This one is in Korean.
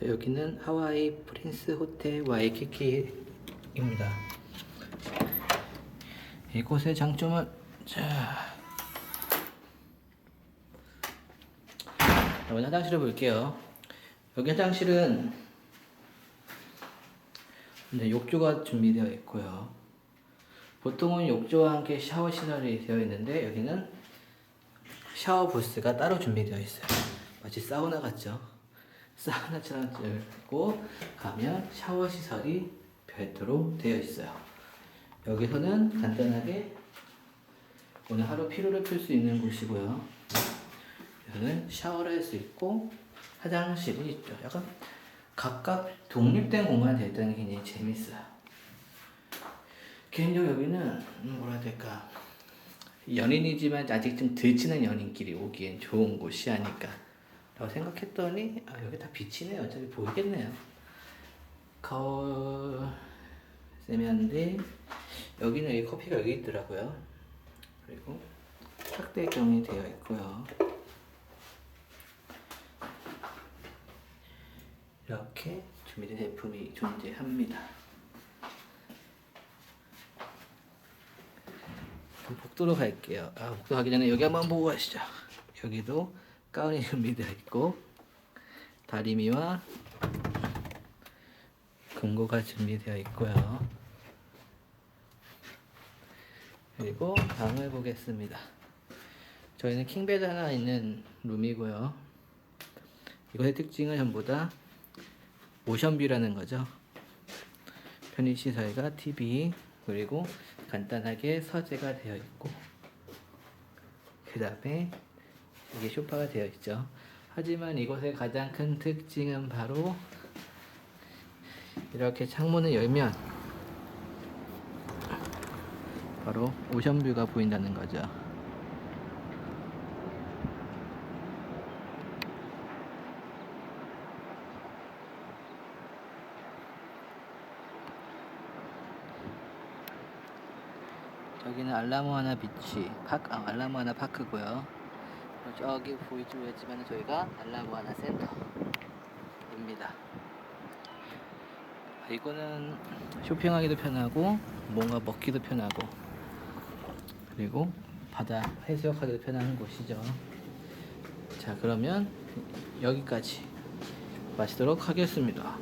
자, 여기는 하와이 프린스 호텔 와이키키입니다. 이곳의 장점은 자 먼저 화장실을 볼게요. 여기 화장실은 네, 욕조가 준비되어 있고요. 보통은 욕조와 함께 샤워 시설이 되어 있는데 여기는 샤워 부스가 따로 준비되어 있어요. 마치 사우나 같죠? 사우나처럼 들고 가면 샤워 시설이 별도로 되어 있어요. 여기서는 간단하게 오늘 하루 피로를 풀 수 있는 곳이고요. 여기는 샤워를 할 수 있고 화장실이 있죠. 약간 각각 독립된 공간이 되어 있다는 게 굉장히 재밌어요. 개인적으로 여기는 음, 뭐라 해야 될까 연인이지만 아직 좀 들치는 연인끼리 오기엔 좋은 곳이 아닐까 라고 생각했더니 아, 여기 다 빛이네요 어차피 보이겠네요. 거울 세면대 여기는 이 커피가 여기 있더라고요. 그리고 탁대경이 되어 있고요. 이렇게 준비된 제품이 존재합니다. 복도로 갈게요. 아, 복도 가기 전에 여기 한번 보고 가시죠. 여기도 가운이 준비되어 있고 다리미와 금고가 준비되어 있고요. 그리고 방을 보겠습니다. 저희는 킹베드 하나 있는 룸이고요. 이것의 특징은 전부 다 오션뷰라는 거죠. 편의시설과 TV 그리고 간단하게 서재가 되어 있고 그 다음에 이게 소파가 되어 있죠. 하지만 이곳의 가장 큰 특징은 바로 이렇게 창문을 열면 바로 오션뷰가 보인다는 거죠. 저기는 알라모아나 비치 파크 아, 알라모아나 파크고요. 저기 보이지 모르겠지만 저희가 알라모아나 센터입니다. 아, 이거는 쇼핑하기도 편하고 뭔가 먹기도 편하고 그리고 바다 해수욕하기도 편한 곳이죠. 자 그러면 여기까지 마치도록 하겠습니다.